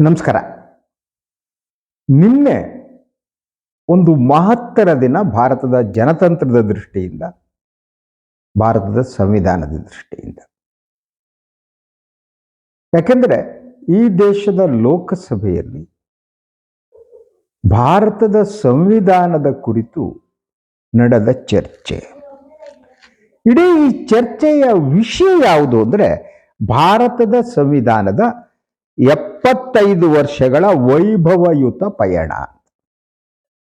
ನಮಸ್ಕಾರ. ನಿನ್ನೆ ಒಂದು ಮಹತ್ತರ ದಿನ ಭಾರತದ ಜನತಂತ್ರದ ದೃಷ್ಟಿಯಿಂದ, ಭಾರತದ ಸಂವಿಧಾನದ ದೃಷ್ಟಿಯಿಂದ. ಯಾಕೆಂದರೆ ಈ ದೇಶದ ಲೋಕಸಭೆಯಲ್ಲಿ ಭಾರತದ ಸಂವಿಧಾನದ ಕುರಿತು ನಡೆದ ಚರ್ಚೆ. ಇಡೀ ಈ ಚರ್ಚೆಯ ವಿಷಯ ಯಾವುದು ಅಂದರೆ, ಭಾರತದ ಸಂವಿಧಾನದ ಎಪ್ಪತ್ತೈದು ವರ್ಷಗಳ ವೈಭವಯುತ ಪಯಣ.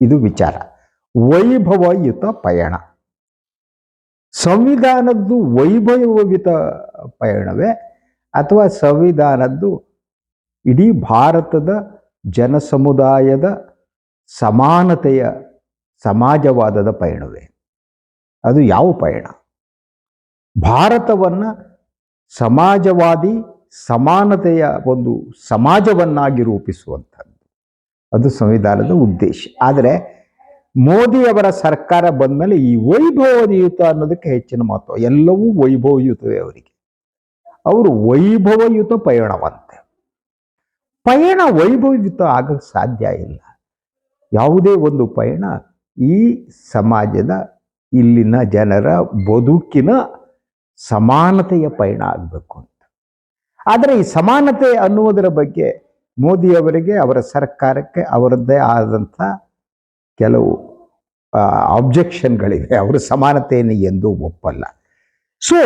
ಇದು ವಿಚಾರ. ವೈಭವಯುತ ಪಯಣ. ಸಂವಿಧಾನದ್ದು ವೈಭವಯುತ ಪಯಣವೇ? ಅಥವಾ ಸಂವಿಧಾನದ್ದು ಇಡೀ ಭಾರತದ ಜನಸಮುದಾಯದ ಸಮಾನತೆಯ ಸಮಾಜವಾದದ ಪಯಣವೇ? ಅದು ಯಾವ ಪಯಣ? ಭಾರತವನ್ನು ಸಮಾಜವಾದಿ ಸಮಾನತೆಯ ಒಂದು ಸಮಾಜವನ್ನಾಗಿ ರೂಪಿಸುವಂಥದ್ದು. ಅದು ಸಂವಿಧಾನದ ಉದ್ದೇಶ. ಆದರೆ ಮೋದಿಯವರ ಸರ್ಕಾರ ಬಂದಮೇಲೆ ಈ ವೈಭವಯುತ ಅನ್ನೋದಕ್ಕೆ ಹೆಚ್ಚಿನ ಮಹತ್ವ. ಎಲ್ಲವೂ ವೈಭವಯುತವೇ ಅವರಿಗೆ. ಅವರು ವೈಭವಯುತ ಪಯಣವಂತೆ. ಪಯಣ ವೈಭವಯುತ ಆಗಕ್ಕೆ ಸಾಧ್ಯ ಇಲ್ಲ. ಯಾವುದೇ ಒಂದು ಪಯಣ ಈ ಸಮಾಜದ ಇಲ್ಲಿನ ಜನರ ಬದುಕಿನ ಸಮಾನತೆಯ ಪಯಣ ಆಗಬೇಕು ಅಂತ. ಆದರೆ ಈ ಸಮಾನತೆ ಅನ್ನುವುದರ ಬಗ್ಗೆ ಮೋದಿಯವರಿಗೆ, ಅವರ ಸರ್ಕಾರಕ್ಕೆ ಅವರದ್ದೇ ಆದಂಥ ಕೆಲವು ಆಬ್ಜೆಕ್ಷನ್ಗಳಿವೆ ಅವರು ಸಮಾನತೆಯನ್ನು ಎಂದೂ ಒಪ್ಪಲ್ಲ. ಸೊ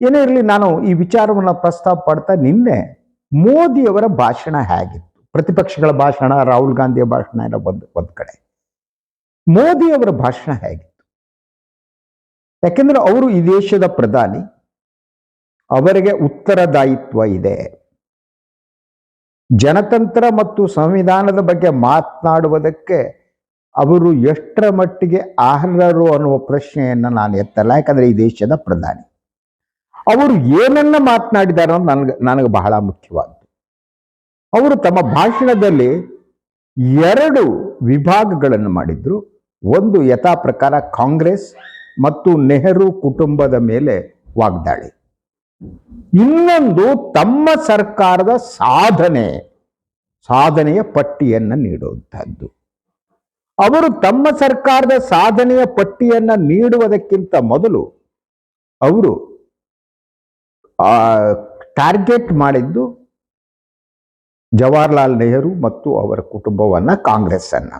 ಏನೇ ಇರಲಿ ನಾನು ಈ ವಿಚಾರವನ್ನು ಪ್ರಸ್ತಾಪ ಪಡ್ತಾ ನಿನ್ನೆ ಮೋದಿಯವರ ಭಾಷಣ ಹೇಗಿತ್ತು? ಪ್ರತಿಪಕ್ಷಗಳ ಭಾಷಣ, ರಾಹುಲ್ ಗಾಂಧಿಯ ಭಾಷಣ ಎಲ್ಲ ಒಂದು ಒಂದು ಕಡೆ. ಮೋದಿಯವರ ಭಾಷಣ ಹೇಗಿತ್ತು? ಯಾಕೆಂದರೆ ಅವರು ಈ ದೇಶದ ಪ್ರಧಾನಿ ಅವರಿಗೆ ಉತ್ತರದಾಯಿತ್ವ ಇದೆ. ಜನತಂತ್ರ ಮತ್ತು ಸಂವಿಧಾನದ ಬಗ್ಗೆ ಮಾತನಾಡುವುದಕ್ಕೆ ಅವರು ಎಷ್ಟರ ಮಟ್ಟಿಗೆ ಅರ್ಹರು ಅನ್ನುವ ಪ್ರಶ್ನೆಯನ್ನು ನಾನು ಎತ್ತಲ್ಲ, ಯಾಕಂದ್ರೆ ಈ ದೇಶದ ಪ್ರಧಾನಿ. ಅವರು ಏನನ್ನ ಮಾತನಾಡಿದಾರೋ ನನಗೆ ನನಗೆ ಬಹಳ ಮುಖ್ಯವಾದ್ದು. ಅವರು ತಮ್ಮ ಭಾಷಣದಲ್ಲಿ ಎರಡು ವಿಭಾಗಗಳನ್ನು ಮಾಡಿದ್ರು. ಒಂದು ಯಥಾ ಪ್ರಕಾರ ಕಾಂಗ್ರೆಸ್ ಮತ್ತು ನೆಹರು ಕುಟುಂಬದ ಮೇಲೆ ವಾಗ್ದಾಳಿ. ಇನ್ನೊಂದು ತಮ್ಮ ಸರ್ಕಾರದ ಸಾಧನೆ, ಸಾಧನೆಯ ಪಟ್ಟಿಯನ್ನು ನೀಡುವಂಥದ್ದು ಅವರು ತಮ್ಮ ಸರ್ಕಾರದ ಸಾಧನೆಯ ಪಟ್ಟಿಯನ್ನು ನೀಡುವುದಕ್ಕಿಂತ ಮೊದಲು ಅವರು ಟಾರ್ಗೆಟ್ ಮಾಡಿದ್ದು ಜವಾಹರ್ಲಾಲ್ ನೆಹರು ಮತ್ತು ಅವರ ಕುಟುಂಬವನ್ನ ಕಾಂಗ್ರೆಸ್ ಅನ್ನ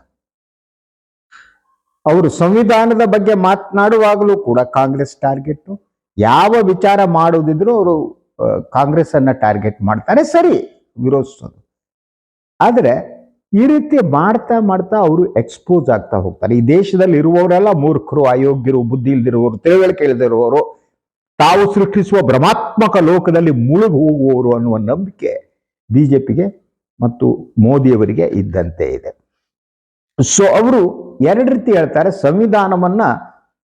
ಅವರು ಸಂವಿಧಾನದ ಬಗ್ಗೆ ಮಾತನಾಡುವಾಗಲೂ ಕೂಡ ಕಾಂಗ್ರೆಸ್ ಟಾರ್ಗೆಟ್ ಯಾವ ವಿಚಾರ ಮಾಡುವುದಿದ್ರು ಅವರು ಕಾಂಗ್ರೆಸ್ ಅನ್ನ ಟಾರ್ಗೆಟ್ ಮಾಡ್ತಾರೆ, ಸರಿ, ವಿರೋಧಿಸೋದು. ಆದರೆ, ಈ ರೀತಿ ಮಾಡ್ತಾ ಮಾಡ್ತಾ ಅವರು ಎಕ್ಸ್ಪೋಸ್ ಆಗ್ತಾ ಹೋಗ್ತಾರೆ. ಈ ದೇಶದಲ್ಲಿ ಇರುವವರೆಲ್ಲ ಮೂರ್ಖರು, ಅಯೋಗ್ಯರು ಬುದ್ಧಿ ಇಲ್ದಿರುವವರು ತಿಳುವಳಿಕೆ ಇಳಿದಿರುವವರು ತಾವು ಸೃಷ್ಟಿಸುವ ಭ್ರಮಾತ್ಮಕ ಲೋಕದಲ್ಲಿ ಮುಳುಗು ಹೋಗುವವರು ಅನ್ನುವ ನಂಬಿಕೆ ಬಿಜೆಪಿಗೆ ಮತ್ತು ಮೋದಿಯವರಿಗೆ ಇದ್ದಂತೆ ಇದೆ. ಸೊ ಅವರು ಎರಡು ರೀತಿ ಹೇಳ್ತಾರೆ. ಸಂವಿಧಾನವನ್ನ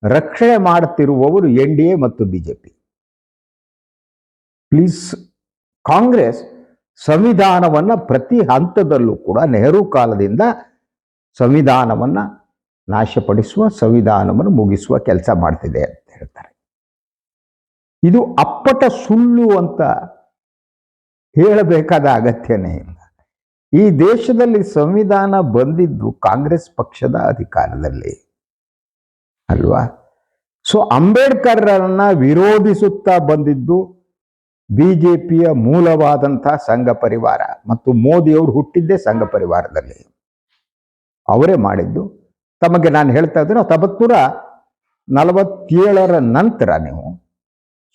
ರಕ್ಷಣೆ ಮಾಡುತ್ತಿರುವವರು ಎನ್ ಡಿ ಎ ಮತ್ತು ಬಿಜೆಪಿ ಪ್ಲೀಸ್, ಕಾಂಗ್ರೆಸ್ ಸಂವಿಧಾನವನ್ನ ಪ್ರತಿ ಹಂತದಲ್ಲೂ ಕೂಡ ನೆಹರು ಕಾಲದಿಂದ ಸಂವಿಧಾನವನ್ನ ನಾಶಪಡಿಸುವ, ಸಂವಿಧಾನವನ್ನು ಮುಗಿಸುವ ಕೆಲಸ ಮಾಡ್ತಿದೆ ಅಂತ ಹೇಳ್ತಾರೆ. ಇದು ಅಪ್ಪಟ ಸುಳ್ಳು ಅಂತ ಹೇಳಬೇಕಾದ ಅಗತ್ಯನೇ ಇಲ್ಲ. ಈ ದೇಶದಲ್ಲಿ ಸಂವಿಧಾನ ಬಂದಿದ್ದು ಕಾಂಗ್ರೆಸ್ ಪಕ್ಷದ ಅಧಿಕಾರದಲ್ಲಿ. ಅಲ್ವಾ? ಸೊ ಅಂಬೇಡ್ಕರ್ರನ್ನ ವಿರೋಧಿಸುತ್ತಾ ಬಂದಿದ್ದು ಬಿ ಜೆ ಪಿಯ ಮೂಲವಾದಂಥ ಸಂಘ ಪರಿವಾರ ಮತ್ತು ಮೋದಿಯವರು ಹುಟ್ಟಿದ್ದೇ ಸಂಘ ಪರಿವಾರದಲ್ಲಿ. ಅವರೇ ಮಾಡಿದ್ದು. ತಮಗೆ ನಾನು ಹೇಳ್ತಾ ಇದ್ದೀನಿ ತಬತ್ತೂರ ನಲವತ್ತೇಳರ ನಂತರ ನೀವು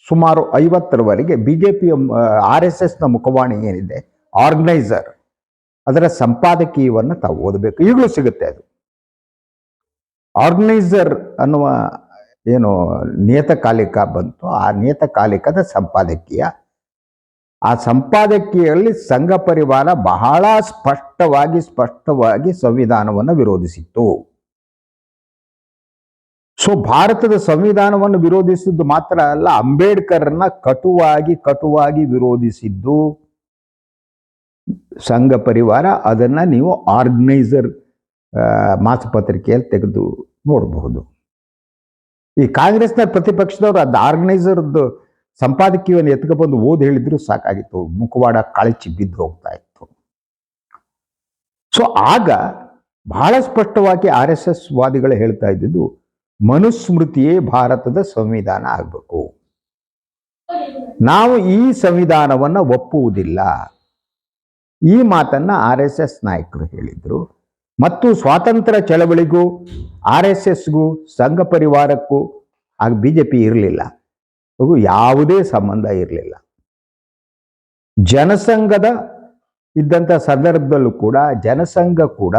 ಸುಮಾರು ಐವತ್ತರವರೆಗೆ ಬಿ ಜೆ ಪಿಯ ಆರ್ ಎಸ್ ಎಸ್ನ ಮುಖವಾಣಿ ಏನಿದೆ, ಆರ್ಗನೈಸರ್, ಅದರ ಸಂಪಾದಕೀಯವನ್ನು ತಾವು ಓದಬೇಕು. ಈಗಲೂ ಸಿಗುತ್ತೆ ಅದು. ಆರ್ಗನೈಸರ್ ಅನ್ನುವ ಏನು ನಿಯತಕಾಲಿಕ ಬಂತು. ಆ ನಿಯತಕಾಲಿಕದ ಸಂಪಾದಕೀಯ. ಆ ಸಂಪಾದಕೀಯಲ್ಲಿ ಸಂಘ ಪರಿವಾರ ಬಹಳ ಸ್ಪಷ್ಟವಾಗಿ ಸ್ಪಷ್ಟವಾಗಿ ಸಂವಿಧಾನವನ್ನು ವಿರೋಧಿಸಿತ್ತು. ಸೊ, ಭಾರತದ ಸಂವಿಧಾನವನ್ನು ವಿರೋಧಿಸಿದ್ದು ಮಾತ್ರ ಅಲ್ಲ, ಅಂಬೇಡ್ಕರ್ನ ಕಟುವಾಗಿ ಕಟುವಾಗಿ ವಿರೋಧಿಸಿದ್ದು ಸಂಘ ಪರಿವಾರ. ಅದನ್ನ ನೀವು ಆರ್ಗನೈಸರ್ ಮಾಸಪತ್ರಿಕೆಯಲ್ಲಿ ತೆಗೆದು ನೋಡಬಹುದು. ಈ ಕಾಂಗ್ರೆಸ್ನ ಪ್ರತಿಪಕ್ಷದವರು ಅದು ಆರ್ಗನೈಸರ್ದು ಸಂಪಾದಕೀಯವನ್ನು ಎತ್ಕೊಬಂದು ಓದಿ ಹೇಳಿದ್ರು ಸಾಕಾಗಿತ್ತು. ಮುಖವಾಡ ಕಳಚಿ ಬಿದ್ದು ಹೋಗ್ತಾ ಇತ್ತು. ಸೊ ಆಗ ಬಹಳ ಸ್ಪಷ್ಟವಾಗಿ ಆರ್ ಎಸ್ ಎಸ್ ವಾದಿಗಳು ಹೇಳ್ತಾ ಇದ್ದಿದ್ದು, ಮನುಸ್ಮೃತಿಯೇ ಭಾರತದ ಸಂವಿಧಾನ ಆಗಬೇಕು. ನಾವು ಈ ಸಂವಿಧಾನವನ್ನ ಒಪ್ಪುವುದಿಲ್ಲ. ಈ ಮಾತನ್ನ ಆರ್ ಎಸ್ ಎಸ್ ನಾಯಕರು ಹೇಳಿದ್ರು. ಮತ್ತು ಸ್ವಾತಂತ್ರ್ಯ ಚಳವಳಿಗೂ ಆರ್ ಎಸ್ ಎಸ್ಗೂ ಸಂಘ ಪರಿವಾರಕ್ಕೂ ಆಗ ಬಿ ಜೆ ಪಿ ಇರಲಿಲ್ಲ. ಯಾವುದೇ ಸಂಬಂಧ ಇರಲಿಲ್ಲ. ಜನಸಂಘದ ಇದ್ದಂಥ ಸಂದರ್ಭದಲ್ಲೂ ಕೂಡ, ಜನಸಂಘ ಕೂಡ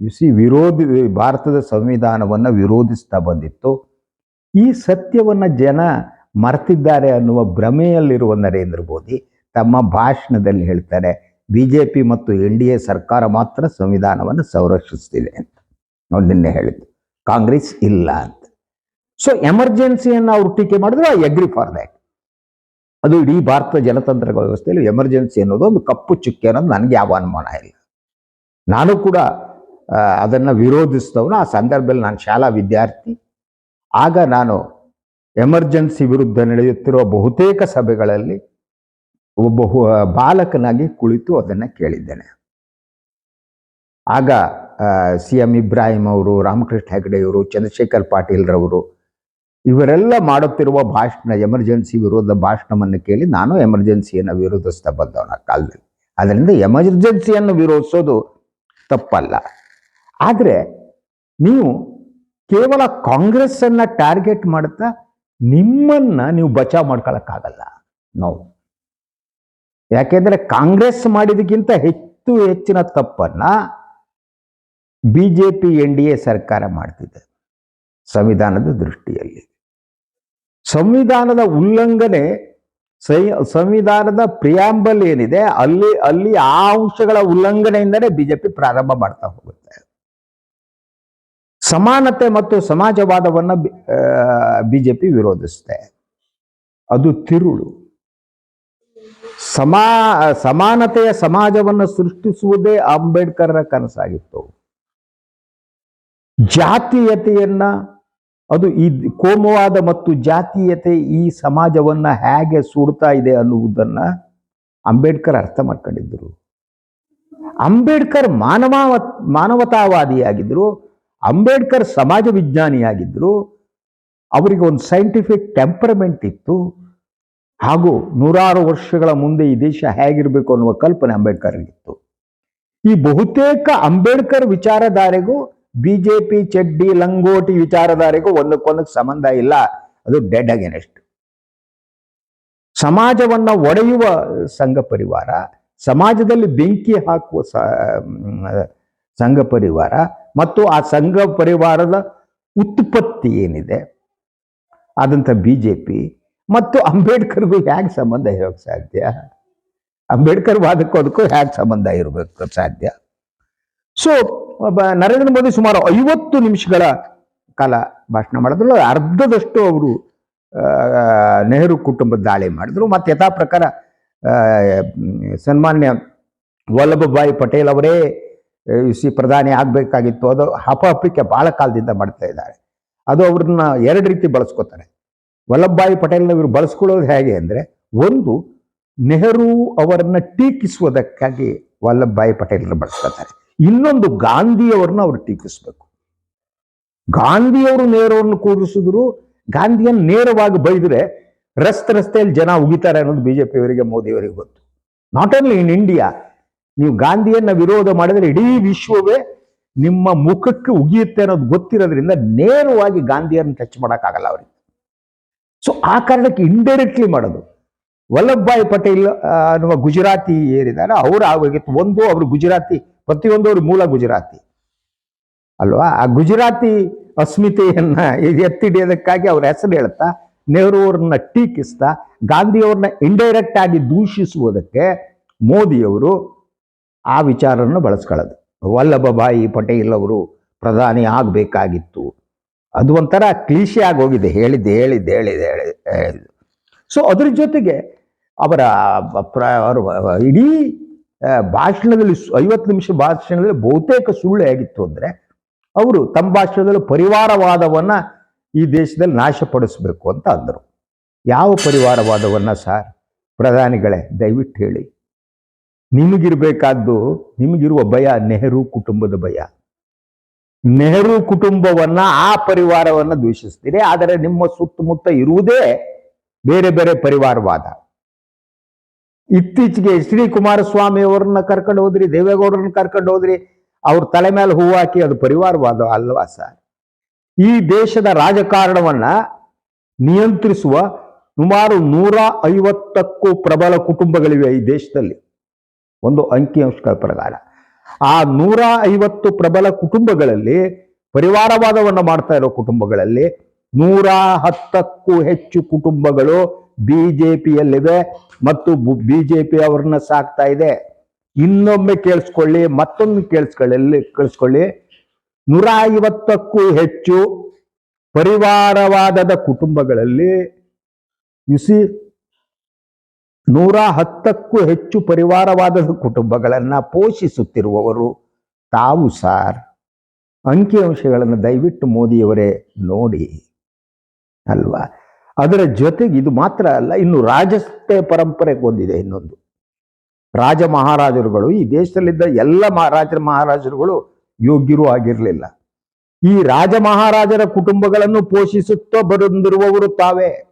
ಸಿ ವಿರೋಧಿ, ಭಾರತದ ಸಂವಿಧಾನವನ್ನು ವಿರೋಧಿಸ್ತಾ ಬಂದಿತ್ತು. ಈ ಸತ್ಯವನ್ನು ಜನ ಮರೆತಿದ್ದಾರೆ ಅನ್ನುವ ಭ್ರಮೆಯಲ್ಲಿರುವ ನರೇಂದ್ರ ಮೋದಿ ತಮ್ಮ ಭಾಷಣದಲ್ಲಿ ಹೇಳ್ತಾರೆ. ಬಿಜೆಪಿ ಮತ್ತು ಎನ್ ಡಿ ಎ ಸರ್ಕಾರ ಮಾತ್ರ ಸಂವಿಧಾನವನ್ನು ಸಂರಕ್ಷಿಸ್ತಿದೆ ಅಂತ ನಾವು ನಿನ್ನೆ ಹೇಳಿದ್ದು ಕಾಂಗ್ರೆಸ್ ಇಲ್ಲ ಅಂತ. ಸೊ ಎಮರ್ಜೆನ್ಸಿಯನ್ನು ಅವ್ರು ಟೀಕೆ ಮಾಡಿದ್ರು ಐ ಅಗ್ರಿ ಫಾರ್ ದ್ಯಾಟ್. ಅದು ಇಡೀ ಭಾರತ ಜನತಂತ್ರ ವ್ಯವಸ್ಥೆಯಲ್ಲಿ ಎಮರ್ಜೆನ್ಸಿ ಅನ್ನೋದು ಒಂದು ಕಪ್ಪು ಚುಕ್ಕೆ ಅನ್ನೋದು ನನಗೆ ಯಾವ ಅನುಮಾನ ಇಲ್ಲ. ನಾನು ಕೂಡ ಅದನ್ನು ಅದನ್ನ ವಿರೋಧಿಸಿದವನು. ಆ ಸಂದರ್ಭದಲ್ಲಿ ನಾನು ಶಾಲಾ ವಿದ್ಯಾರ್ಥಿ. ಆಗ ನಾನು ಎಮರ್ಜೆನ್ಸಿ ವಿರುದ್ಧ ನಡೆಯುತ್ತಿರುವ ಬಹುತೇಕ ಸಭೆಗಳಲ್ಲಿ ಒಬ್ಬ ಬಾಲಕನಾಗಿ ಕುಳಿತು ಅದನ್ನು ಕೇಳಿದ್ದೇನೆ. ಆಗ ಸಿ ಎಂ ಇಬ್ರಾಹಿಂ ಅವರು, ರಾಮಕೃಷ್ಣ ಹೆಗಡೆಯವರು ಚಂದ್ರಶೇಖರ್ ಪಾಟೀಲ್ರವರು ಇವರೆಲ್ಲ ಮಾಡುತ್ತಿರುವ ಭಾಷಣ, ಎಮರ್ಜೆನ್ಸಿ ವಿರೋಧ ಭಾಷಣವನ್ನು ಕೇಳಿ ನಾನು ಎಮರ್ಜೆನ್ಸಿಯನ್ನು ವಿರೋಧಿಸ್ತಾ ಬಂದವನ ಕಾಲದಲ್ಲಿ. ಅದರಿಂದ ಎಮರ್ಜೆನ್ಸಿಯನ್ನು ವಿರೋಧಿಸೋದು ತಪ್ಪಲ್ಲ. ಆದರೆ ನೀವು ಕೇವಲ ಕಾಂಗ್ರೆಸ್ ಅನ್ನ ಟಾರ್ಗೆಟ್ ಮಾಡ್ತಾ ನಿಮ್ಮನ್ನ ನೀವು ಬಚಾವ್ ಮಾಡ್ಕೊಳಕ್ಕಾಗಲ್ಲ. ನಾವು ಯಾಕೆಂದ್ರೆ ಕಾಂಗ್ರೆಸ್ ಮಾಡಿದಕ್ಕಿಂತ ಹೆಚ್ಚು ಹೆಚ್ಚಿನ ತಪ್ಪನ್ನ ಬಿಜೆಪಿ, ಎನ್ ಡಿ ಎ ಸರ್ಕಾರ ಮಾಡ್ತಿದೆ. ಸಂವಿಧಾನದ ದೃಷ್ಟಿಯಲ್ಲಿ. ಸಂವಿಧಾನದ ಉಲ್ಲಂಘನೆ ಸಂವಿಧಾನದ ಪ್ರಿಯಾಂಬಲ್ ಏನಿದೆ, ಅಲ್ಲಿ ಅಲ್ಲಿ ಆ ಅಂಶಗಳ ಉಲ್ಲಂಘನೆಯಿಂದಲೇ ಬಿಜೆಪಿ ಪ್ರಾರಂಭ ಮಾಡ್ತಾ ಹೋಗುತ್ತೆ. ಸಮಾನತೆ ಮತ್ತು ಸಮಾಜವಾದವನ್ನ ಬಿಜೆಪಿ ವಿರೋಧಿಸುತ್ತೆ. ಅದು ತಿರುಳು. ಸಮಾ, ಸಮಾನತೆಯ ಸಮಾಜವನ್ನು ಸೃಷ್ಟಿಸುವುದೇ ಅಂಬೇಡ್ಕರ್ರ ಕನಸಾಗಿತ್ತು. ಜಾತೀಯತೆಯನ್ನ, ಅದು ಈ ಕೋಮವಾದ ಮತ್ತು ಜಾತೀಯತೆ ಈ ಸಮಾಜವನ್ನ ಹೇಗೆ ಸುಡ್ತಾ ಇದೆ ಅನ್ನುವುದನ್ನ ಅಂಬೇಡ್ಕರ್ ಅರ್ಥ ಮಾಡ್ಕೊಂಡಿದ್ದರು ಅಂಬೇಡ್ಕರ್ ಮಾನವ ಮಾನವತಾವಾದಿಯಾಗಿದ್ರು, ಅಂಬೇಡ್ಕರ್ ಸಮಾಜ ವಿಜ್ಞಾನಿಯಾಗಿದ್ರು, ಅವರಿಗೆ ಒಂದು ಸೈಂಟಿಫಿಕ್ ಟೆಂಪರ್ಮೆಂಟ್ ಇತ್ತು ಹಾಗೂ ನೂರಾರು ವರ್ಷಗಳ ಮುಂದೆ ಈ ದೇಶ ಹೇಗಿರಬೇಕು ಅನ್ನುವ ಕಲ್ಪನೆ ಅಂಬೇಡ್ಕರ್ಗಿತ್ತು. ಈ ಬಹುತೇಕ ಅಂಬೇಡ್ಕರ್ ವಿಚಾರಧಾರೆಗೂ ಬಿಜೆಪಿ, ಚಡ್ಡಿ, ಲಂಗೋಟಿ ವಿಚಾರಧಾರೆಗೂ ಒಂದಕ್ಕೊಂದಕ್ಕೆ ಸಂಬಂಧ ಇಲ್ಲ. ಅದು ಡೆಡ್ ಅಗೇನೆಸ್ಟ್ ಸಮಾಜವನ್ನ ಒಡೆಯುವ ಸಂಘ ಪರಿವಾರ, ಸಮಾಜದಲ್ಲಿ ಬೆಂಕಿ ಹಾಕುವ ಸಂಘ ಪರಿವಾರ ಮತ್ತು ಆ ಸಂಘ ಪರಿವಾರದ ಉತ್ಪತ್ತಿ ಏನಿದೆ, ಆದಂಥ ಬಿಜೆಪಿ ಮತ್ತು ಅಂಬೇಡ್ಕರ್ಗೂ ಹೇಗೆ ಸಂಬಂಧ ಇರೋಕ್ಕೆ ಸಾಧ್ಯ? ಅಂಬೇಡ್ಕರ್ ವಾದಕ್ಕೂ ಅದಕ್ಕೂ ಹೇಗೆ ಸಂಬಂಧ ಇರಬೇಕು ಸಾಧ್ಯ? ಸೊ ನರೇಂದ್ರ ಮೋದಿ ಸುಮಾರು ಐವತ್ತು ನಿಮಿಷಗಳ ಕಾಲ ಭಾಷಣ ಮಾಡಿದ್ರು. ಅರ್ಧದಷ್ಟು ಅವರು ನೆಹರು ಕುಟುಂಬದ ದಾಳಿ ಮಾಡಿದ್ರು. ಮತ್ತೆ ಯಥಾ ಪ್ರಕಾರ ಸನ್ಮಾನ್ಯ ವಲ್ಲಭಭಾಯಿ ಪಟೇಲ್ ಅವರೇ ಸಿ ಪ್ರಧಾನಿ ಆಗಬೇಕಾಗಿತ್ತು. ಅದು ಹಪಹಪಿಕೆ ಬಹಳ ಕಾಲದಿಂದ ಮಾಡ್ತಾ ಇದ್ದಾರೆ. ಅದು ಅವ್ರನ್ನ ಎರಡು ರೀತಿ ಬಳಸ್ಕೋತಾರೆ. ವಲ್ಲಭಭಾಯಿ ಪಟೇಲ್ನ ಇವರು ಬಳಸ್ಕೊಳ್ಳೋದು ಹೇಗೆ ಅಂದರೆ ಒಂದು, ನೆಹರು ಅವರನ್ನ ಟೀಕಿಸುವುದಕ್ಕಾಗಿ ವಲ್ಲಭಭಾಯಿ ಪಟೇಲ್ನ ಬಳಸ್ಕೊತಾರೆ ಇನ್ನೊಂದು ಗಾಂಧಿಯವರನ್ನ ಅವರು ಟೀಕಿಸಬೇಕು. ಗಾಂಧಿಯವರು ನೆಹರುವನ್ನು ಕೂರಿಸಿದ್ರು ಗಾಂಧಿಯನ್ನು ನೇರವಾಗಿ ಬೈದರೆ ರಸ್ತೆ ರಸ್ತೆಯಲ್ಲಿ ಜನ ಉಗಿತಾರೆ ಅನ್ನೋದು ಬಿಜೆಪಿಯವರಿಗೆ, ಮೋದಿಯವರಿಗೆ ಗೊತ್ತು. ನಾಟ್ ಓನ್ಲಿ ಇನ್ ಇಂಡಿಯಾ ನೀವು ಗಾಂಧಿಯನ್ನ ವಿರೋಧ ಮಾಡಿದ್ರೆ ಇಡೀ ವಿಶ್ವವೇ ನಿಮ್ಮ ಮುಖಕ್ಕೆ ಉಗಿಯುತ್ತೆ ಅನ್ನೋದು ಗೊತ್ತಿರೋದ್ರಿಂದ ನೇರವಾಗಿ ಗಾಂಧಿಯನ್ನು ಟಚ್ ಮಾಡೋಕ್ಕಾಗಲ್ಲ ಅವರಿಗೆ. ಸೊ ಆ ಕಾರಣಕ್ಕೆ ಇಂಡೈರೆಕ್ಟ್ಲಿ ಮಾಡೋದು. ವಲ್ಲಭಭಾಯಿ ಪಟೇಲ್ ಅನ್ನುವ ಗುಜರಾತಿ ಏನಿದ್ದಾರೆ ಅವರು ಆಗಿ ಒಂದು, ಅವರು ಗುಜರಾತಿ ಪ್ರತಿಯೊಂದು ಅವರು ಮೂಲ ಗುಜರಾತಿ. ಅಲ್ವಾ? ಆ ಗುಜರಾತಿ ಅಸ್ಮಿತೆಯನ್ನ ಎತ್ತಿಡಿಯೋದಕ್ಕಾಗಿ ಅವ್ರ ಹೆಸರು ಹೇಳ್ತಾ, ನೆಹರು ಅವ್ರನ್ನ ಟೀಕಿಸ್ತಾ ಗಾಂಧಿಯವ್ರನ್ನ ಇಂಡೈರೆಕ್ಟ್ ಆಗಿ ದೂಷಿಸುವುದಕ್ಕೆ ಮೋದಿಯವರು ಆ ವಿಚಾರವನ್ನು ಬಳಸ್ಕೊಳ್ಳೋದು. ವಲ್ಲಭಭಾಯಿ ಪಟೇಲ್ ಅವರು ಪ್ರಧಾನಿ ಆಗಬೇಕಾಗಿತ್ತು. ಅದು ಒಂಥರ ಕ್ಲೀಶಿಯಾಗಿ ಆಗೋಗಿದೆ. ಹೇಳಿದ್ದು ಹೇಳಿದ್ದು ಹೇಳಿದ್ದು ಹೇಳಿದ್ದು ಸೊ ಅದ್ರ ಜೊತೆಗೆ ಅವರ ಅವರ ಇಡೀ ಭಾಷಣದಲ್ಲಿ ಐವತ್ತು ನಿಮಿಷ ಭಾಷಣದಲ್ಲಿ ಬಹುತೇಕ ಸುಳ್ಳು ಆಗಿತ್ತು ಅಂದರೆ, ಅವರು ತಮ್ಮ ಭಾಷಣದಲ್ಲಿ ಪರಿವಾರವಾದವನ್ನು ಈ ದೇಶದಲ್ಲಿ ನಾಶಪಡಿಸಬೇಕು ಅಂತ ಅಂದರು. ಯಾವ ಪರಿವಾರವಾದವನ್ನು ಸರ್? ಪ್ರಧಾನಿಗಳೇ, ದಯವಿಟ್ಟು ಹೇಳಿ. ನಿಮಗಿರಬೇಕಾದ್ದು, ನಿಮಗಿರುವ ಭಯ ನೆಹರು ಕುಟುಂಬದ ಭಯ. ನೆಹರು ಕುಟುಂಬವನ್ನ ಆ ಪರಿವಾರವನ್ನ ದ್ವೇಷಿಸ್ತೀರಿ. ಆದರೆ ನಿಮ್ಮ ಸುತ್ತಮುತ್ತ ಇರುವುದೇ ಬೇರೆ ಬೇರೆ ಪರಿವಾರವಾದ. ಇತ್ತೀಚೆಗೆ ಎಚ್ ಡಿ ಕುಮಾರಸ್ವಾಮಿ ಅವರನ್ನ ಕರ್ಕೊಂಡು ಹೋದ್ರಿ, ದೇವೇಗೌಡರನ್ನ ಕರ್ಕೊಂಡು ಹೋದ್ರಿ, ಅವ್ರ ತಲೆ ಮೇಲೆ ಹೂವು ಹಾಕಿ ಅದು ಪರಿವಾರವಾದ ಅಲ್ವಾ ಸರ್? ಈ ದೇಶದ ರಾಜಕಾರಣವನ್ನ ನಿಯಂತ್ರಿಸುವ ಸುಮಾರು ನೂರ ಐವತ್ತಕ್ಕೂ ಪ್ರಬಲ ಕುಟುಂಬಗಳಿವೆ ಈ ದೇಶದಲ್ಲಿ. ಒಂದು ಅಂಕಿಅಂಶಗಳ ಪ್ರಕಾರ. ಆ ನೂರ ಐವತ್ತು ಪ್ರಬಲ ಕುಟುಂಬಗಳಲ್ಲಿ ಪರಿವಾರವಾದವನ್ನು ಮಾಡ್ತಾ ಇರೋ ಕುಟುಂಬಗಳಲ್ಲಿ ನೂರ ಹತ್ತಕ್ಕೂ ಹೆಚ್ಚು ಕುಟುಂಬಗಳು ಬಿಜೆಪಿಯಲ್ಲಿವೆ ಮತ್ತು ಬಿಜೆಪಿ ಅವ್ರನ್ನ ಸಾಕ್ತಾ ಇದೆ. ಇನ್ನೊಮ್ಮೆ ಕೇಳಿಸ್ಕೊಳ್ಳಿ, ಮತ್ತೊಮ್ಮೆ ಕೇಳಿಸ್ಕೊಳ್ಳಿ ಕೇಳಿಸ್ಕೊಳ್ಳಿ. ನೂರ ಐವತ್ತಕ್ಕೂ ಹೆಚ್ಚು ಪರಿವಾರವಾದದ ಕುಟುಂಬಗಳಲ್ಲಿ ಯುಸಿ ನೂರ ಹತ್ತಕ್ಕೂ ಹೆಚ್ಚು ಪರಿವಾರವಾದ ಕುಟುಂಬಗಳನ್ನ ಪೋಷಿಸುತ್ತಿರುವವರು ತಾವು ಸಾರ್. ಅಂಕಿಅಂಶಗಳನ್ನು ದಯವಿಟ್ಟು ಮೋದಿಯವರೇ ನೋಡಿ. ಅಲ್ವಾ? ಅದರ ಜೊತೆಗೆ ಇದು ಮಾತ್ರ ಅಲ್ಲ, ಇನ್ನು ರಾಜಸ್ಥೆ ಪರಂಪರೆ ಹೊಂದಿದೆ ಇನ್ನೊಂದು. ರಾಜ ಮಹಾರಾಜರುಗಳು, ಈ ದೇಶದಲ್ಲಿದ್ದ ಎಲ್ಲ ರಾಜ ಮಹಾರಾಜರುಗಳು ಯೋಗ್ಯರು ಆಗಿರಲಿಲ್ಲ. ಈ ರಾಜ ಮಹಾರಾಜರ ಕುಟುಂಬಗಳನ್ನು ಪೋಷಿಸುತ್ತಾ ಬಂದಿರುವವರು ತಾವೇ.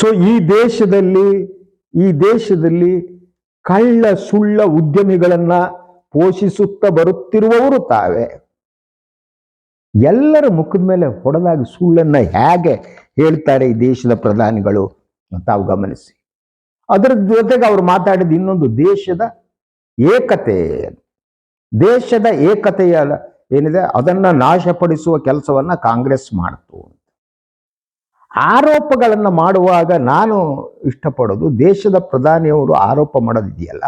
ಸೊ ಈ ದೇಶದಲ್ಲಿ ಈ ದೇಶದಲ್ಲಿ ಕಳ್ಳ ಸುಳ್ಳ ಉದ್ಯಮಿಗಳನ್ನ ಪೋಷಿಸುತ್ತಾ ಬರುತ್ತಿರುವವರು ತಾವೇ. ಎಲ್ಲರ ಮುಖದ ಮೇಲೆ ಹೊಡೆದಾಗ ಸುಳ್ಳನ್ನ ಹೇಗೆ ಹೇಳ್ತಾರೆ ಈ ದೇಶದ ಪ್ರಧಾನಿಗಳು ತಾವು ಗಮನಿಸಿ. ಅದರ ಜೊತೆಗೆ ಅವ್ರು ಮಾತಾಡಿದ ಇನ್ನೊಂದು ದೇಶದ ಏಕತೆ. ದೇಶದ ಏಕತೆಯ ಏನಿದೆ, ಅದನ್ನ ನಾಶಪಡಿಸುವ ಕೆಲಸವನ್ನ ಕಾಂಗ್ರೆಸ್ ಮಾಡ್ತು. ಆರೋಪಗಳನ್ನು ಮಾಡುವಾಗ ನಾನು ಇಷ್ಟಪಡೋದು ದೇಶದ ಪ್ರಧಾನಿಯವರು ಆರೋಪ ಮಾಡೋದಿದೆಯಲ್ಲ,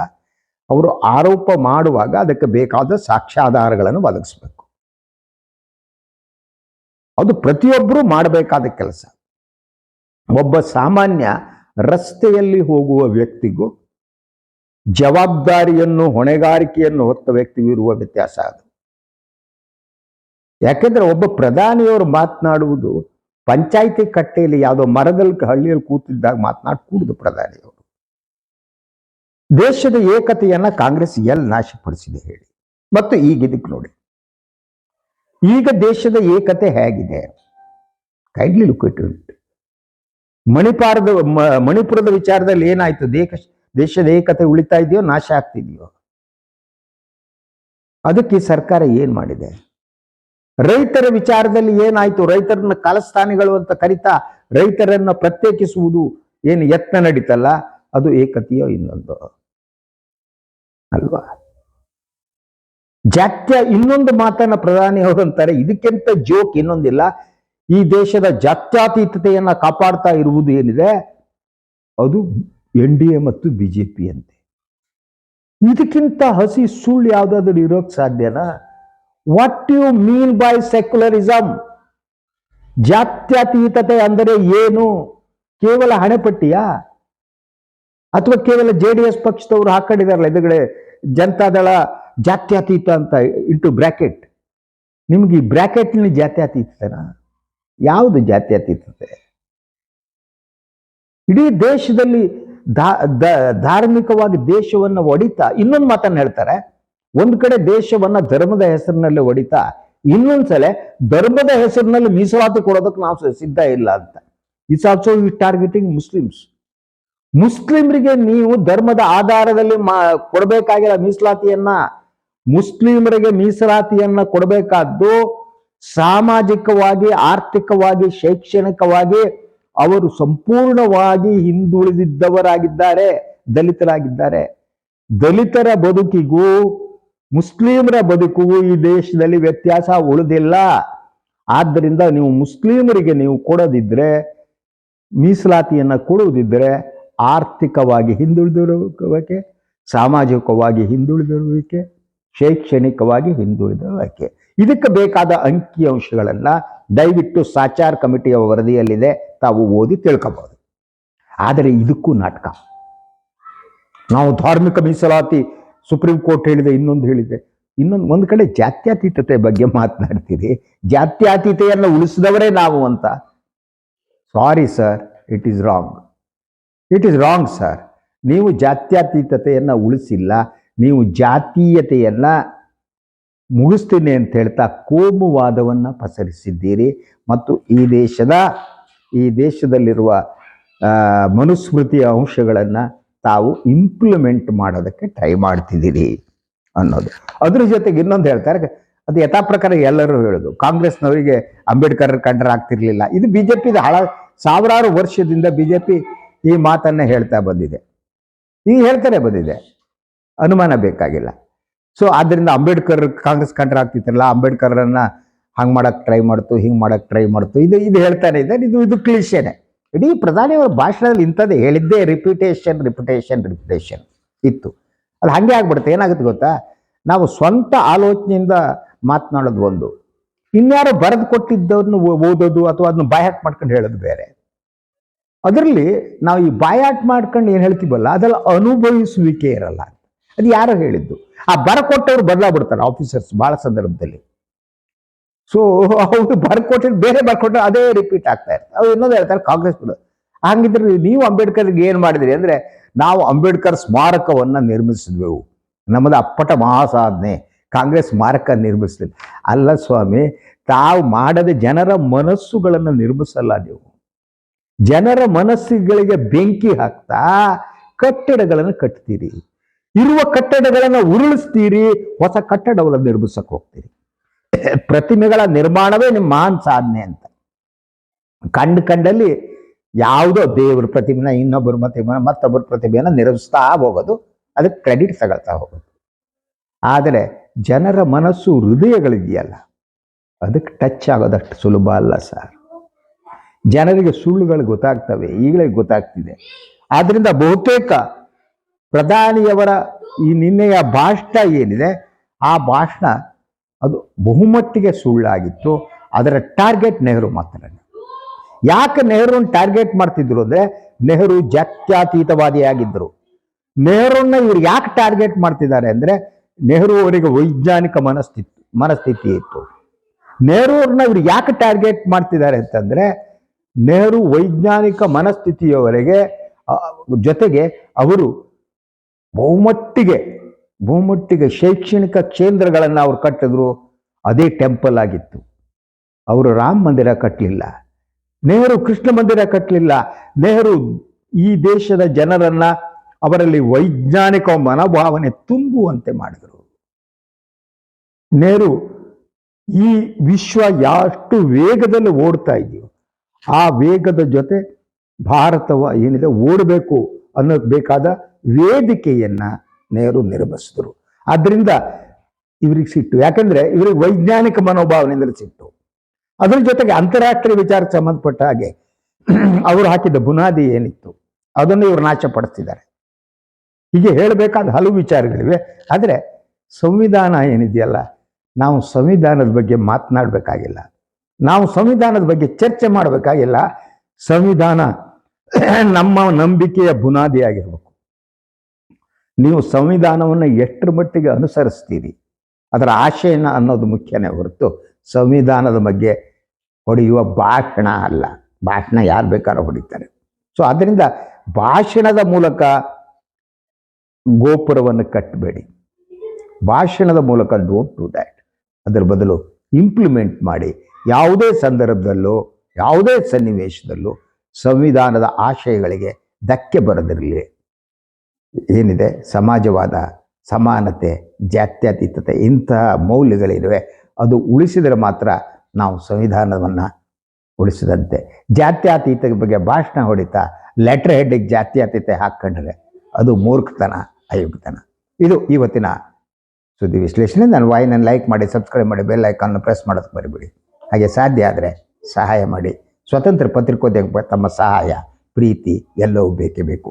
ಅವರು ಆರೋಪ ಮಾಡುವಾಗ ಅದಕ್ಕೆ ಬೇಕಾದ ಸಾಕ್ಷ್ಯಾಧಾರಗಳನ್ನು ಒದಗಿಸ್ಬೇಕು. ಅದು ಪ್ರತಿಯೊಬ್ಬರೂ ಮಾಡಬೇಕಾದ ಕೆಲಸ. ಒಬ್ಬ ಸಾಮಾನ್ಯ ರಸ್ತೆಯಲ್ಲಿ ಹೋಗುವ ವ್ಯಕ್ತಿಗೂ ಜವಾಬ್ದಾರಿಯನ್ನು, ಹೊಣೆಗಾರಿಕೆಯನ್ನು ಹೊತ್ತ ವ್ಯಕ್ತಿಗೂ ಇರುವ ವ್ಯತ್ಯಾಸ ಅದು. ಯಾಕೆಂದ್ರೆ ಒಬ್ಬ ಪ್ರಧಾನಿಯವರು ಮಾತನಾಡುವುದು ಪಂಚಾಯಿತಿ ಕಟ್ಟೆಯಲ್ಲಿ ಯಾವುದೋ ಮರದಲ್ಲಿ ಹಳ್ಳಿಯಲ್ಲಿ ಕೂತಿದ್ದಾಗ ಮಾತನಾಡಿ ಕೂಡುದು ಪ್ರಧಾನಿಯವರು ದೇಶದ ಏಕತೆಯನ್ನ ಕಾಂಗ್ರೆಸ್ ಎಲ್ಲಿ ನಾಶಪಡಿಸಿದೆ ಹೇಳಿ. ಮತ್ತು ಈಗ ನೋಡಿ. ಈಗ ದೇಶದ ಏಕತೆ ಹೇಗಿದೆ? ಕೈಂಡ್ಲಿ ಲುಕ್ ಇಟ್ ಮಣಿಪಾರದ ಮಣಿಪುರದ ವಿಚಾರದಲ್ಲಿ ಏನಾಯ್ತು? ದೇಶ, ದೇಶದ ಏಕತೆ ಉಳಿತಾ ಇದೆಯೋ? ನಾಶ ಆಗ್ತಿದೆಯೋ? ಅದಕ್ಕೆ ಸರ್ಕಾರ ಏನ್ ಮಾಡಿದೆ? ರೈತರ ವಿಚಾರದಲ್ಲಿ ಏನಾಯ್ತು? ರೈತರನ್ನ ಕಾಲಸ್ಥಾನಿಗಳು ಅಂತ ಕರಿತಾ ರೈತರನ್ನ ಪ್ರತ್ಯೇಕಿಸುವುದು ಏನು ಯತ್ನ ನಡೀತಲ್ಲ? ಅದು ಏಕತೆಯೋ ಇನ್ನೊಂದು? ಅಲ್ವಾ? ಜಾತ್ಯ ಇನ್ನೊಂದು ಮಾತನ್ನ ಪ್ರಧಾನಿ ಅವರು ಅಂತಾರೆ, ಇದಕ್ಕಿಂತ ಜೋಕ್ ಇನ್ನೊಂದಿಲ್ಲ. ಈ ದೇಶದ ಜಾತ್ಯಾತೀತತೆಯನ್ನ ಕಾಪಾಡ್ತಾ ಇರುವುದು ಏನಿದೆ? ಅದು ಎನ್ ಡಿ ಎ ಮತ್ತು ಬಿಜೆಪಿ ಅಂತೆ ಇದಕ್ಕಿಂತ ಹಸಿ ಸುಳ್ಳು ಯಾವ್ದಾದ್ರು ಇರೋಕ್ ಸಾಧ್ಯನಾ what you mean by secularism ಜಾತ್ಯತೀತತೆ ಅಂದರೆ ಏನು? ಕೇವಲ ಹಣೆಪಟ್ಟಿಯಾ ಅಥವಾ ಕೇವಲ ಜೆ ಡಿ ಎಸ್ ಪಕ್ಷದವರು ಹಾಕೊಂಡಿದಾರಲ್ಲ ಎದುರುಗಡೆ ಜನತಾದಳ ಜಾತ್ಯತೀತ ಅಂತ ಇಂಟು ಬ್ರ್ಯಾಕೆಟ್ ನಿಮ್ಗೆ ಈ ಬ್ರಾಕೆಟ್ನ ಜಾತ್ಯತೀತತೆನಾ? ಯಾವುದು ಜಾತ್ಯತೀತತೆ? ಇಡೀ ದೇಶದಲ್ಲಿ ಧಾರ್ಮಿಕವಾಗಿ ದೇಶವನ್ನು ಒಡಿತಾ ಇನ್ನೊಂದು ಮಾತನ್ನು ಹೇಳ್ತಾರೆ. ಒಂದ್ ಕಡೆ ದೇಶವನ್ನ ಧರ್ಮದ ಹೆಸರಿನಲ್ಲಿ ಹೊಡಿತಾ ಇನ್ನೊಂದ್ಸಲ ಧರ್ಮದ ಹೆಸರಿನಲ್ಲಿ ಮೀಸಲಾತಿ ಕೊಡೋದಕ್ಕೆ ನಾವು ಸಿದ್ಧ ಇಲ್ಲ ಅಂತ. It's also we targeting Muslims ಮುಸ್ಲಿಮರಿಗೆ ನೀವು ಧರ್ಮದ ಆಧಾರದಲ್ಲಿ ಮಾ ಕೊಡಬೇಕಾಗಿರೋ ಮೀಸಲಾತಿಯನ್ನ. ಮುಸ್ಲಿಮರಿಗೆ ಮೀಸಲಾತಿಯನ್ನ ಕೊಡಬೇಕಾದ್ದು ಸಾಮಾಜಿಕವಾಗಿ, ಆರ್ಥಿಕವಾಗಿ, ಶೈಕ್ಷಣಿಕವಾಗಿ ಅವರು ಸಂಪೂರ್ಣವಾಗಿ ಹಿಂದುಳಿದಿದ್ದವರಾಗಿದ್ದಾರೆ, ದಲಿತರಾಗಿದ್ದಾರೆ. ದಲಿತರ ಬದುಕಿಗೂ ಮುಸ್ಲಿಮರ ಬದುಕಿಗೂ ಈ ದೇಶದಲ್ಲಿ ವ್ಯತ್ಯಾಸ ಉಳಿದಿಲ್ಲ. ಆದ್ದರಿಂದ ನೀವು ಮುಸ್ಲಿಮರಿಗೆ ನೀವು ಕೊಡದಿದ್ದರೆ ಮೀಸಲಾತಿಯನ್ನ ಕೊಡುವುದಿದ್ದರೆ ಆರ್ಥಿಕವಾಗಿ ಹಿಂದುಳಿದಿರುವಿಕೆ ಸಾಮಾಜಿಕವಾಗಿ ಹಿಂದುಳಿದಿರುವಿಕೆ ಶೈಕ್ಷಣಿಕವಾಗಿ ಹಿಂದುಳಿದಿರುವಿಕೆ ಇದಕ್ಕೆ ಬೇಕಾದ ಅಂಕಿಅಂಶಗಳನ್ನು ದಯವಿಟ್ಟು ಸಾಚಾರ್ ಕಮಿಟಿಯ ವರದಿಯಲ್ಲಿದೆ, ತಾವು ಓದಿ ತಿಳ್ಕೋಬಹುದು ಆದರೆ ಇದಕ್ಕೂ ನಾಟಕ. ನಾವು ಧಾರ್ಮಿಕ ಮೀಸಲಾತಿ ಸುಪ್ರೀಂ ಕೋರ್ಟ್ ಹೇಳಿದೆ, ಇನ್ನೊಂದು ಹೇಳಿದೆ. ಇನ್ನೊಂದು, ಒಂದು ಕಡೆ ಜಾತ್ಯತೀತತೆ ಬಗ್ಗೆ ಮಾತನಾಡ್ತೀರಿ. ಜಾತ್ಯತೀತೆಯನ್ನು ಉಳಿಸಿದವರೇ ನಾವು ಅಂತ. Sorry sir it is wrong it is wrong sir ನೀವು ಜಾತ್ಯತೀತತೆಯನ್ನು ಉಳಿಸಿಲ್ಲ. ನೀವು ಜಾತೀಯತೆಯನ್ನು ಮುಗಿಸ್ತೀನಿ ಅಂತ ಹೇಳ್ತಾ ಕೋಮುವಾದವನ್ನು ಪಸರಿಸಿದ್ದೀರಿ. ಮತ್ತು ಈ ದೇಶದ, ಈ ದೇಶದಲ್ಲಿರುವ ಮನುಸ್ಮೃತಿಯ ಅಂಶಗಳನ್ನು ತಾವು ಇಂಪ್ಲಿಮೆಂಟ್ ಮಾಡೋದಕ್ಕೆ ಟ್ರೈ ಮಾಡ್ತಿದ್ದೀರಿ ಅನ್ನೋದು. ಅದ್ರ ಜೊತೆಗೆ ಇನ್ನೊಂದು ಹೇಳ್ತಾರೆ, ಅದು ಯಥಾ ಪ್ರಕಾರ ಎಲ್ಲರೂ ಹೇಳೋದು. ಕಾಂಗ್ರೆಸ್ನವರಿಗೆ ಅಂಬೇಡ್ಕರ್ ಕಂಡ್ರೆ ಆಗ್ತಿರ್ಲಿಲ್ಲ. ಇದು ಬಿ ಜೆ ಪಿದ ಹಳ, ಸಾವಿರಾರು ವರ್ಷದಿಂದ ಬಿ ಜೆ ಪಿ ಈ ಮಾತನ್ನ ಹೇಳ್ತಾ ಬಂದಿದೆ. ಈಗ ಹೇಳ್ತಾನೆ ಬಂದಿದೆ. ಅನುಮಾನ ಬೇಕಾಗಿಲ್ಲ. ಸೊ ಆದ್ದರಿಂದ ಅಂಬೇಡ್ಕರ್ ಕಾಂಗ್ರೆಸ್ ಕಂಡ್ರೆ ಆಗ್ತಿತ್ತಲ್ಲ ಅಂಬೇಡ್ಕರ್ರನ್ನ ಹಂಗೆ ಮಾಡಕ್ಕೆ ಟ್ರೈ ಮಾಡ್ತು, ಹಿಂಗೆ ಮಾಡಕ್ಕೆ ಟ್ರೈ ಮಾಡ್ತು, ಇದು ಇದು ಹೇಳ್ತಾನೆ ಇದೆ ಇದು ಇದು ಕ್ಲಿಷೇನೆ ಇಡೀ ಪ್ರಧಾನಿಯವರ ಭಾಷಣದಲ್ಲಿ ಇಂಥದ್ದೇ ಹೇಳಿದ್ದೇ ರಿಪಿಟೇಷನ್ ರಿಪಿಟೇಷನ್ ರಿಪಿಟೇಷನ್ ಇತ್ತು. ಅದು ಹಾಗೆ ಆಗ್ಬಿಡುತ್ತೆ. ಏನಾಗುತ್ತೆ ಗೊತ್ತಾ? ನಾವು ಸ್ವಂತ ಆಲೋಚನೆಯಿಂದ ಮಾತನಾಡೋದು ಒಂದು. ಇನ್ಯಾರು ಬರೆದು ಕೊಟ್ಟಿದ್ದವನ್ನು ಓ- ಓದೋದು ಅಥವಾ ಅದನ್ನ ಬಾಯಾಟ್ ಮಾಡ್ಕೊಂಡು ಹೇಳೋದು ಬೇರೆ. ಅದರಲ್ಲಿ ನಾವು ಈ ಬಾಯಾಟ್ ಮಾಡ್ಕೊಂಡು ಏನು ಹೇಳ್ತೀವಲ್ಲ, ಅದೆಲ್ಲ ಅನುಭವಿಸುವಿಕೆ ಇರಲ್ಲ ಅದು ಯಾರು ಹೇಳಿದ್ದು. ಆ ಬರಕೊಟ್ಟವ್ರು ಬದಲಾಗ್ಬಿಡ್ತಾರೆ ಆಫೀಸರ್ಸ್ ಭಾಳ ಸಂದರ್ಭದಲ್ಲಿ. ಸೊ ಅವರು ಬರ್ಕೊಟ್ಟಿದ್ದು ಬೇರೆ ಬರ್ಕೊಟ್ರೆ ಅದೇ ರಿಪೀಟ್ ಆಗ್ತಾ ಇರ್ತದೆ ಅವ್ರು ಇನ್ನೊಂದು ಹೇಳ್ತಾರೆ, ಕಾಂಗ್ರೆಸ್ ಬಿಡು ಹಂಗಿದ್ರೆ ನೀವು ಅಂಬೇಡ್ಕರ್ಗೆ ಏನು ಮಾಡಿದ್ರಿ ಅಂದರೆ, ನಾವು ಅಂಬೇಡ್ಕರ್ ಸ್ಮಾರಕವನ್ನು ನಿರ್ಮಿಸಿದ್ವೆವು ನಮ್ಮದು ಅಪ್ಪಟ ಮಹಾಸಾಧನೆ. ಕಾಂಗ್ರೆಸ್ ಸ್ಮಾರಕ ನಿರ್ಮಿಸಿದ್ವಿ ಅಲ್ಲ ಸ್ವಾಮಿ, ತಾವು ಮಾಡದ ಜನರ ಮನಸ್ಸುಗಳನ್ನು ನಿರ್ಮಿಸಲ್ಲ ನೀವು. ಜನರ ಮನಸ್ಸುಗಳಿಗೆ ಬೆಂಕಿ ಹಾಕ್ತಾ ಕಟ್ಟಡಗಳನ್ನು ಕಟ್ತೀರಿ. ಇರುವ ಕಟ್ಟಡಗಳನ್ನು ಉರುಳಿಸ್ತೀರಿ, ಹೊಸ ಕಟ್ಟಡವನ್ನು ನಿರ್ಮಿಸಕ್ಕೆ ಹೋಗ್ತೀರಿ. ಪ್ರತಿಮೆಗಳ ನಿರ್ಮಾಣವೇ ನಿಮ್ಮ ಮಹಾನ್ ಸಾಧನೆ ಅಂತ. ಕಂಡು ಕಂಡಲ್ಲಿ ಯಾವುದೋ ದೇವ್ರ ಪ್ರತಿಮೆನ, ಇನ್ನೊಬ್ಬರ ಪ್ರತಿಮೆನ ಮತ್ತೊಬ್ಬರ ಪ್ರತಿಮೆಯನ್ನು ನಿರ್ಮಿಸ್ತಾ ಹೋಗೋದು, ಅದಕ್ಕೆ ಕ್ರೆಡಿಟ್ ತಗೊಳ್ತಾ ಹೋಗೋದು. ಆದರೆ ಜನರ ಮನಸ್ಸು ಹೃದಯಗಳಿದೆಯಲ್ಲ, ಅದಕ್ಕೆ ಟಚ್ ಆಗೋದಷ್ಟು ಸುಲಭ ಅಲ್ಲ ಸರ್. ಜನರಿಗೆ ಸುಳ್ಳುಗಳು ಗೊತ್ತಾಗ್ತವೆ, ಈಗಲೇ ಗೊತ್ತಾಗ್ತಿದೆ. ಆದ್ದರಿಂದ ಬಹುತೇಕ ಪ್ರಧಾನಿಯವರ ಈ ನಿನ್ನೆಯ ಭಾಷಣ ಏನಿದೆ, ಆ ಭಾಷಣ ಅದು ಬಹುಮಟ್ಟಿಗೆ ಸುಳ್ಳಾಗಿತ್ತು. ಅದರ ಟಾರ್ಗೆಟ್ ನೆಹರು ಮಾತ್ರ ಯಾಕೆ ನೆಹರು ಟಾರ್ಗೆಟ್ ಮಾಡ್ತಿದ್ರು ಅಂದ್ರೆ ನೆಹರು ಜಾತ್ಯತೀತವಾದಿಯಾಗಿದ್ದರು. ನೆಹರುನ್ನ ಇವ್ರು ಯಾಕೆ ಟಾರ್ಗೆಟ್ ಮಾಡ್ತಿದ್ದಾರೆ ಅಂದ್ರೆ ನೆಹರು ಅವರಿಗೆ ವೈಜ್ಞಾನಿಕ ಮನಸ್ಥಿತಿ ಮನಸ್ಥಿತಿ ಇತ್ತು. ನೆಹರೂರ್ನ ಇವ್ರು ಯಾಕೆ ಟಾರ್ಗೆಟ್ ಮಾಡ್ತಿದ್ದಾರೆ ಅಂತಂದ್ರೆ ನೆಹರು ವೈಜ್ಞಾನಿಕ ಮನಸ್ಥಿತಿಯವರೆಗೆ ಜೊತೆಗೆ ಅವರು ಬಹುಮಟ್ಟಿಗೆ ಬಹುಮಟ್ಟಿಗೆ ಶೈಕ್ಷಣಿಕ ಕೇಂದ್ರಗಳನ್ನು ಅವ್ರು ಕಟ್ಟಿದ್ರು, ಅದೇ ಟೆಂಪಲ್ ಆಗಿತ್ತು. ಅವರು ರಾಮ ಮಂದಿರ ಕಟ್ಟಲಿಲ್ಲ ನೆಹರು ಕೃಷ್ಣ ಮಂದಿರ ಕಟ್ಟಲಿಲ್ಲ ನೆಹರು ಈ ದೇಶದ ಜನರನ್ನ ಅವರಲ್ಲಿ ವೈಜ್ಞಾನಿಕ ಮನೋಭಾವನೆ ತುಂಬುವಂತೆ ಮಾಡಿದರು. ನೆಹರು ಈ ವಿಶ್ವ ಎಷ್ಟು ವೇಗದಲ್ಲಿ ಓಡ್ತಾ ಇದೆಯೋ, ಆ ವೇಗದ ಜೊತೆ ಭಾರತವ ಏನಿದೆ, ಓಡಬೇಕು ಅನ್ನೋದು ಬೇಕಾದ ವೇದಿಕೆಯನ್ನ ನೆಹರು ನಿರ್ಮಿಸಿದ್ರು. ಆದ್ರಿಂದ ಇವ್ರಿಗೆ ಸಿಟ್ಟು. ಯಾಕಂದ್ರೆ ಇವ್ರಿಗೆ ವೈಜ್ಞಾನಿಕ ಮನೋಭಾವನೆಯಿಂದ ಸಿಟ್ಟು. ಅದ್ರ ಜೊತೆಗೆ ಅಂತಾರಾಷ್ಟ್ರೀಯ ವಿಚಾರಕ್ಕೆ ಸಂಬಂಧಪಟ್ಟ ಹಾಗೆ ಅವರು ಹಾಕಿದ ಬುನಾದಿ ಏನಿತ್ತು, ಅದನ್ನು ಇವರು ನಾಶಪಡಿಸ್ತಿದ್ದಾರೆ ಹೀಗೆ ಹೇಳಬೇಕಾದ ಹಲವು ವಿಚಾರಗಳಿವೆ. ಆದರೆ ಸಂವಿಧಾನ ಏನಿದೆಯಲ್ಲ, ನಾವು ಸಂವಿಧಾನದ ಬಗ್ಗೆ ಮಾತನಾಡಬೇಕಾಗಿಲ್ಲ. ನಾವು ಸಂವಿಧಾನದ ಬಗ್ಗೆ ಚರ್ಚೆ ಮಾಡಬೇಕಾಗಿಲ್ಲ. ಸಂವಿಧಾನ ನಮ್ಮ ನಂಬಿಕೆಯ ಬುನಾದಿಯಾಗಿರ್ಬೇಕು ನೀವು ಸಂವಿಧಾನವನ್ನು ಎಷ್ಟರ ಮಟ್ಟಿಗೆ ಅನುಸರಿಸ್ತೀರಿ? ಅದರ ಆಶಯನ ಅನ್ನೋದು ಮುಖ್ಯನೇ ಹೊರತು ಸಂವಿಧಾನದ ಬಗ್ಗೆ ಹೊಡೆಯುವ ಭಾಷಣ ಅಲ್ಲ. ಭಾಷಣ ಯಾರು ಬೇಕಾದ್ರೂ ಹೊಡಿತಾರೆ. ಸೊ ಅದರಿಂದ ಭಾಷಣದ ಮೂಲಕ ಗೋಪುರವನ್ನು ಕಟ್ಟಬೇಡಿ ಭಾಷಣದ ಮೂಲಕ ಡೋಂಟ್ ಡೂ ದ್ಯಾಟ್ ಅದರ ಬದಲು ಇಂಪ್ಲಿಮೆಂಟ್ ಮಾಡಿ. ಯಾವುದೇ ಸಂದರ್ಭದಲ್ಲೂ, ಯಾವುದೇ ಸನ್ನಿವೇಶದಲ್ಲೂ ಸಂವಿಧಾನದ ಆಶಯಗಳಿಗೆ ಧಕ್ಕೆ ಬರದಿರಲಿ. ಏನಿದೆ? ಸಮಾಜವಾದ ಸಮಾನತೆ, ಜಾತ್ಯತೀತತೆ ಇಂತಹ ಮೌಲ್ಯಗಳಿವೆ ಅದು ಉಳಿಸಿದರೆ ಮಾತ್ರ ನಾವು ಸಂವಿಧಾನವನ್ನು ಉಳಿಸಿದಂತೆ. ಜಾತ್ಯತೀತ ಬಗ್ಗೆ ಭಾಷಣ ಹೊಡಿತಾ ಲೆಟ್ರ್ ಹೆಡ್ಡಿಗೆ ಜಾತ್ಯತೀತೆ ಹಾಕ್ಕೊಂಡ್ರೆ ಅದು ಮೂರ್ಖತನ, ಅಯೋಗ್ಯತನ. ಇದು ಇವತ್ತಿನ ಸುದ್ದಿ ವಿಶ್ಲೇಷಣೆ. ನಾನು ವಾಯಿನ ಲೈಕ್ ಮಾಡಿ ಸಬ್ಸ್ಕ್ರೈಬ್ ಮಾಡಿ ಬೆಲ್ ಐಕಾನ್ ಪ್ರೆಸ್ ಮಾಡೋದಕ್ಕೆ ಬರಿಬಿಡಿ ಹಾಗೆ ಸಾಧ್ಯ ಆದರೆ ಸಹಾಯ ಮಾಡಿ. ಸ್ವತಂತ್ರ ಪತ್ರಿಕೋದ್ಯಮ ತಮ್ಮ ಸಹಾಯ, ಪ್ರೀತಿ ಎಲ್ಲವೂ ಬೇಕೇ ಬೇಕು.